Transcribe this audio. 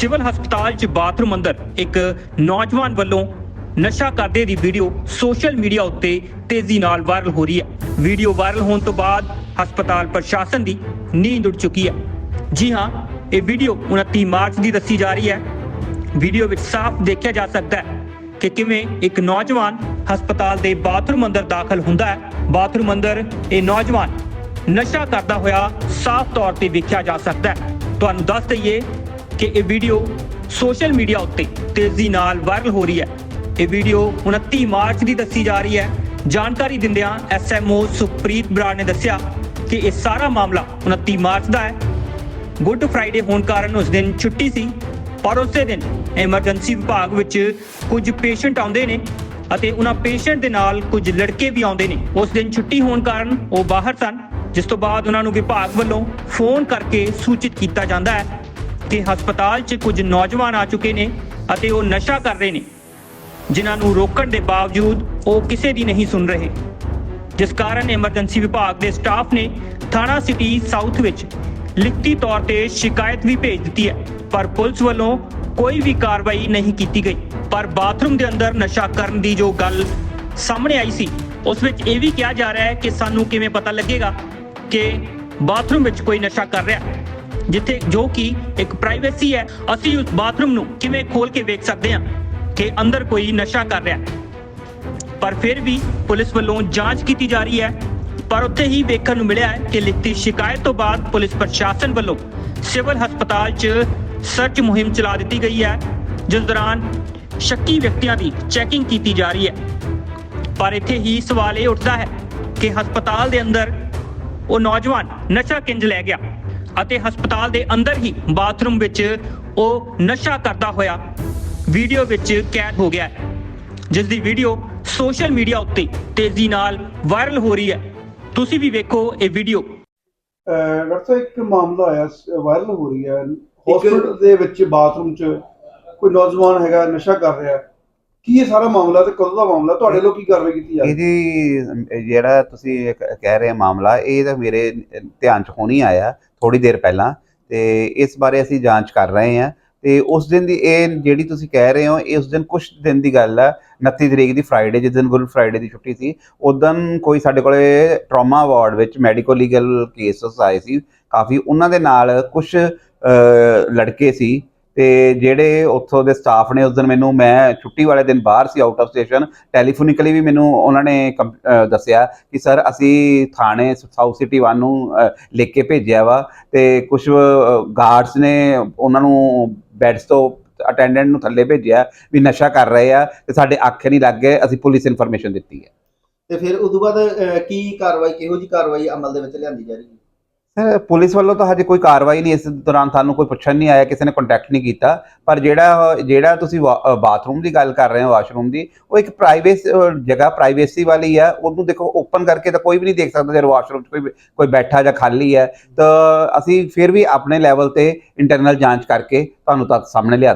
Civil ਹਸਪਤਾਲ 'ਚ bathroom ਅੰਦਰ ਇੱਕ ਨੌਜਵਾਨ ਵੱਲੋਂ ਨਸ਼ਾ ਕਰਦੇ ਦੀ ਵੀਡੀਓ ਸੋਸ਼ਲ ਮੀਡੀਆ ਉੱਤੇ ਤੇਜ਼ੀ ਨਾਲ ਵਾਇਰਲ ਹੋ ਰਹੀ ਹੈ। ਵੀਡੀਓ ਵਾਇਰਲ ਹੋਣ ਤੋਂ ਬਾਅਦ ਹਸਪਤਾਲ ਪ੍ਰਸ਼ਾਸਨ ਦੀ ਨੀਂਦ ਉੱਡ ਚੁੱਕੀ ਹੈ। ਜੀ ਹਾਂ, ਇਹ ਵੀਡੀਓ 29 ਮਾਰਚ ਦੀ ਦੱਸੀ ਜਾ ਰਹੀ ਹੈ। ਵੀਡੀਓ ਵਿੱਚ ਸਾਫ਼ ਦੇਖਿਆ ਜਾ ਸਕਦਾ ਹੈ ਕਿ ਕਿਵੇਂ ਇੱਕ ਨੌਜਵਾਨ ਹਸਪਤਾਲ ਦੇ ਬਾਥਰੂਮ ਅੰਦਰ ਦਾਖਲ ਹੁੰਦਾ ਹੈ। ਬਾਥਰੂਮ ਅੰਦਰ ਇਹ ਨੌਜਵਾਨ ਨਸ਼ਾ ਕਰਦਾ ਹੋਇਆ ਸਾਫ਼ ਤੌਰ ਤੇ ਵੇਖਿਆ ਜਾ ਸਕਦਾ ਹੈ। ਤੁਹਾਨੂੰ ਦੱਸ ਦਈਏ ਕਿ ਇਹ ਵੀਡੀਓ ਸੋਸ਼ਲ ਮੀਡੀਆ ਉੱਤੇ ਤੇਜ਼ੀ ਨਾਲ ਵਾਇਰਲ ਹੋ ਰਹੀ ਹੈ। ਇਹ ਵੀਡੀਓ 29 ਮਾਰਚ ਦੀ ਦੱਸੀ ਜਾ ਰਹੀ ਹੈ। ਜਾਣਕਾਰੀ ਦਿੰਦਿਆਂ ਐਸਐਮਓ ਸੁਖਪ੍ਰੀਤ ਬਰਾੜ ਨੇ ਦੱਸਿਆ ਕਿ ਇਹ ਸਾਰਾ ਮਾਮਲਾ 29 ਮਾਰਚ ਦਾ ਹੈ। ਗੁੱਡ ਫਰਾਈਡੇ ਹੋਣ ਕਾਰਨ ਉਸ ਦਿਨ ਛੁੱਟੀ ਸੀ, ਪਰ ਉਸੇ ਦਿਨ ਐਮਰਜੈਂਸੀ ਵਿਭਾਗ ਵਿੱਚ ਕੁਝ ਪੇਸ਼ੈਂਟ ਆਉਂਦੇ ਨੇ ਅਤੇ ਉਹਨਾਂ ਪੇਸ਼ੈਂਟ ਦੇ ਨਾਲ ਕੁਝ ਲੜਕੇ ਵੀ ਆਉਂਦੇ ਨੇ। ਉਸ ਦਿਨ ਛੁੱਟੀ ਹੋਣ ਕਾਰਨ ਉਹ ਬਾਹਰ ਸਨ, ਜਿਸ ਤੋਂ ਬਾਅਦ ਉਹਨਾਂ ਨੂੰ ਵਿਭਾਗ ਵੱਲੋਂ ਫੋਨ ਕਰਕੇ ਸੂਚਿਤ ਕੀਤਾ ਜਾਂਦਾ ਹੈ। ਕਿ ਹਸਪਤਾਲ 'ਚ ਕੁਝ ਨੌਜਵਾਨ ਆ ਚੁੱਕੇ ਨੇ ਅਤੇ ਉਹ ਨਸ਼ਾ ਕਰ ਰਹੇ ਨੇ। ਜਿਨ੍ਹਾਂ ਨੂੰ ਰੋਕਣ ਦੇ ਬਾਵਜੂਦ ਉਹ ਕਿਸੇ ਦੀ ਨਹੀਂ ਸੁਣ ਰਹੇ। ਜਿਸ ਕਾਰਨ ਐਮਰਜੈਂਸੀ ਵਿਭਾਗ ਦੇ ਸਟਾਫ ਨੇ ਥਾਣਾ ਸਿਟੀ ਸਾਊਥ ਵਿੱਚ ਲਿਖਤੀ ਤੌਰ ਤੇ ਸ਼ਿਕਾਇਤ ਵੀ ਭੇਜ ਦਿੱਤੀ ਹੈ। ਪਰ ਪੁਲਿਸ ਵੱਲੋਂ ਕੋਈ ਵੀ ਕਾਰਵਾਈ ਨਹੀਂ ਕੀਤੀ ਗਈ। ਪਰ ਬਾਥਰੂਮ ਦੇ ਅੰਦਰ ਨਸ਼ਾ ਕਰਨ ਦੀ ਜੋ ਗੱਲ ਸਾਹਮਣੇ ਆਈ ਸੀ, ਉਸ ਵਿੱਚ ਇਹ ਵੀ ਕਿਹਾ ਜਾ ਰਿਹਾ ਹੈ ਕਿ ਸਾਨੂੰ ਕਿਵੇਂ ਪਤਾ ਲੱਗੇਗਾ ਕਿ ਬਾਥਰੂਮ ਵਿੱਚ ਕੋਈ ਨਸ਼ਾ ਕਰ ਰਿਹਾ ਹੈ। ਜਿੱਥੇ ਜੋ ਕਿ ਇੱਕ ਪ੍ਰਾਈਵੇਸੀ ਹੈ, ਅਸੀਂ ਉਸ ਬਾਥਰੂਮ ਨੂੰ ਕਿਵੇਂ ਖੋਲ ਕੇ ਵੇਖ ਸਕਦੇ ਹਾਂ ਕਿ ਅੰਦਰ ਕੋਈ ਨਸ਼ਾ ਕਰ ਰਿਹਾ ਹੈ। ਪਰ ਫਿਰ ਵੀ ਪੁਲਿਸ ਵੱਲੋਂ ਜਾਂਚ ਕੀਤੀ ਜਾ ਰਹੀ ਹੈ। ਪਰ ਉੱਥੇ ਹੀ ਵੇਖਣ ਨੂੰ ਮਿਲਿਆ ਹੈ ਕਿ ਲਿਖਤੀ ਸ਼ਿਕਾਇਤ ਤੋਂ ਬਾਅਦ ਪੁਲਿਸ ਪ੍ਰਸ਼ਾਸਨ ਵੱਲੋਂ ਸਿਵਲ ਹਸਪਤਾਲ 'ਚ ਸਰਚ ਮੁਹਿੰਮ ਚਲਾ ਦਿੱਤੀ ਗਈ ਹੈ, ਜਿਸ ਦੌਰਾਨ ਸ਼ੱਕੀ ਵਿਅਕਤੀਆਂ ਦੀ ਚੈਕਿੰਗ ਕੀਤੀ ਜਾ ਰਹੀ ਹੈ। ਪਰ ਇੱਥੇ ਹੀ ਸਵਾਲ ਇਹ ਉੱਠਦਾ ਹੈ ਕਿ ਹਸਪਤਾਲ ਦੇ ਅੰਦਰ ਉਹ ਨੌਜਵਾਨ ਨਸ਼ਾ ਕਿੰਜ ਲੈ ਗਿਆ? ਅਤੇ ਹਸਪਤਾਲ ਦੇ ਅੰਦਰ ਹੀ ਬਾਥਰੂਮ ਵਿੱਚ ਉਹ ਨਸ਼ਾ ਕਰਦਾ ਹੋਇਆ ਵੀਡੀਓ ਵਿੱਚ ਕੈਦ ਹੋ ਗਿਆ ਹੈ ਜਿਸ ਦੀ ਵੀਡੀਓ ਸੋਸ਼ਲ ਮੀਡੀਆ ਉੱਤੇ ਤੇਜ਼ੀ ਨਾਲ ਵਾਇਰਲ ਹੋ ਰਹੀ ਹੈ। ਤੁਸੀਂ ਵੀ ਵੇਖੋ ਇਹ ਵੀਡੀਓ। ਡਾਕਟਰ ਸਾਹਿਬ ਇੱਕ ਮਾਮਲਾ ਆਇਆ ਵਾਇਰਲ ਹੋ ਰਹੀ ਹੈ। ਹਸਪੀਟਲ ਦੇ ਵਿੱਚ ਬਾਥਰੂਮ 'ਚ ਕੋਈ ਨੌਜਵਾਨ ਹੈਗਾ ਨਸ਼ਾ ਕਰ ਰਿਹਾ। ਹੈ। ਕੀ ਇਹ ਸਾਰਾ ਮਾਮਲਾ ਤੇ ਕਦੋਂ ਦਾ ਮਾਮਲਾ? ਤੁਹਾਡੇ ਲੋਕ ਕੀ ਕਾਰਵਾਈ ਕੀਤੀ ਜਾ ਰਹੀ? ਇਹਦੀ ਜਿਹੜਾ ਤੁਸੀਂ ਇਹ ਕ- ਕਹਿ ਰਹੇ ਮਾਮਲਾ, ਇਹ ਤਾਂ ਮੇਰੇ ਧਿਆਨ 'ਚ ਹੋਣੀ ਆਇਆ ਥੋੜੀ ਦੇਰ ਪਹਿਲਾਂ ਤੇ ਇਸ ਬਾਰੇ ਅਸੀਂ ਜਾਂਚ ਕਰ ਰਹੇ ਹਾਂ ਤੇ ਉਸ ਦਿਨ ਦੀ ਇਹ ਜਿਹੜੀ ਤੁਸੀਂ ਕਹਿ ਰਹੇ ਹੋ, ਇਹ ਉਸ ਦਿਨ ਕੁਝ ਦਿਨ ਦੀ ਗੱਲ ਹੈ 29 ਤਰੀਕ ਦੀ ਫਰਾਈਡੇ ਜਿਸ ਦਿਨ ਗੁੱਡ ਫਰਾਈਡੇ ਦੀ ਛੁੱਟੀ ਸੀ ਉਦੋਂ ਕੋਈ ਸਾਡੇ ਕੋਲੇ ਟਰਾਮਾ ਵਾਰਡ ਵਿੱਚ ਮੈਡੀਕੋ ਲੀਗਲ ਕੇਸਸ ਆਏ ਸੀ। ਕਾਫੀ ਉਹਨਾਂ ਦੇ ਨਾਲ ਕੁਝ ਲੜਕੇ ਸੀ ਤੇ ਜਿਹੜੇ ਉੱਥੋਂ ਦੇ ਸਟਾਫ ਨੇ ਉਸ ਦਿਨ ਮੈਨੂੰ, ਮੈਂ ਛੁੱਟੀ ਵਾਲੇ ਦਿਨ ਬਾਹਰ ਸੀ ਆਊਟ ਆਫ ਸਟੇਸ਼ਨ ਟੈਲੀਫੋਨਿਕਲੀ ਵੀ ਮੈਨੂੰ ਉਹਨਾਂ ਨੇ ਕੰਪ- ਦੱਸਿਆ ਕਿ ਸਰ ਅਸੀਂ ਥਾਣੇ ਸਾਊਥ ਸਿਟੀ 1 ਨੂੰ ਲਿਖ ਕੇ ਭੇਜਿਆ ਵਾ ਤੇ ਕੁਝ ਗਾਰਡਸ ਨੇ ਉਹਨਾਂ ਨੂੰ ਬੈਡਸ ਤੋਂ ਅਟੈਂਡੈਂਟ ਨੂੰ ਥੱਲੇ ਭੇਜਿਆ ਵੀ ਨਸ਼ਾ ਕਰ ਰਹੇ ਆ ਤੇ ਸਾਡੇ ਅੱਖੇ ਨਹੀਂ ਲੱਗ ਗਏ, ਅਸੀਂ ਪੁਲਿਸ ਇਨਫੋਰਮੇਸ਼ਨ ਦਿੱਤੀ ਹੈ। ਤੇ ਫਿਰ ਉਸ ਤੋਂ ਬਾਅਦ ਕੀ ਕਾਰਵਾਈ, ਕਿਹੋ ਜੀ ਕਾਰਵਾਈ ਅਮਲ ਦੇ ਵਿੱਚ ਲਿਆਂਦੀ ਜਾ ਰਹੀ ਹੈ? ਪੁਲਿਸ ਵੱਲੋਂ ਤਾਂ ਹਜੇ ਕੋਈ ਕਾਰਵਾਈ ਨਹੀਂ, ਇਸ ਦੌਰਾਨ ਤੁਹਾਨੂੰ ਕੋਈ ਪੁੱਛਣ ਨਹੀਂ ਆਇਆ, ਕਿਸੇ ਨੇ ਕੰਟੈਕਟ ਨਹੀਂ ਕੀਤਾ। ਪਰ ਜਿਹੜਾ ਜਿਹੜਾ ਤੁਸੀਂ ਬਾਥਰੂਮ ਦੀ ਗੱਲ ਕਰ ਰਹੇ ਹੋ ਵਾਸ਼ਰੂਮ ਦੀ, ਉਹ ਇੱਕ ਪ੍ਰਾਈਵੇਸ ਜਗ੍ਹਾ ਪ੍ਰਾਈਵੇਸੀ ਵਾਲੀ ਹੈ। ਉਹਨੂੰ ਦੇਖੋ ਓਪਨ ਕਰਕੇ ਤਾਂ ਕੋਈ ਵੀ ਨਹੀਂ ਦੇਖ ਸਕਦਾ ਜੇ ਵਾਸ਼ਰੂਮ 'ਚ ਕੋਈ ਕੋਈ ਬੈਠਾ ਜਾਂ ਖਾਲੀ ਹੈ। ਤਾਂ ਅਸੀਂ ਫਿਰ ਵੀ ਆਪਣੇ ਲੈਵਲ ਤੇ ਇੰਟਰਨਲ ਜਾਂਚ ਕਰਕੇ ਤੁਹਾਨੂੰ ਤੱਕ ਸਾਹਮਣੇ ਲਿਆ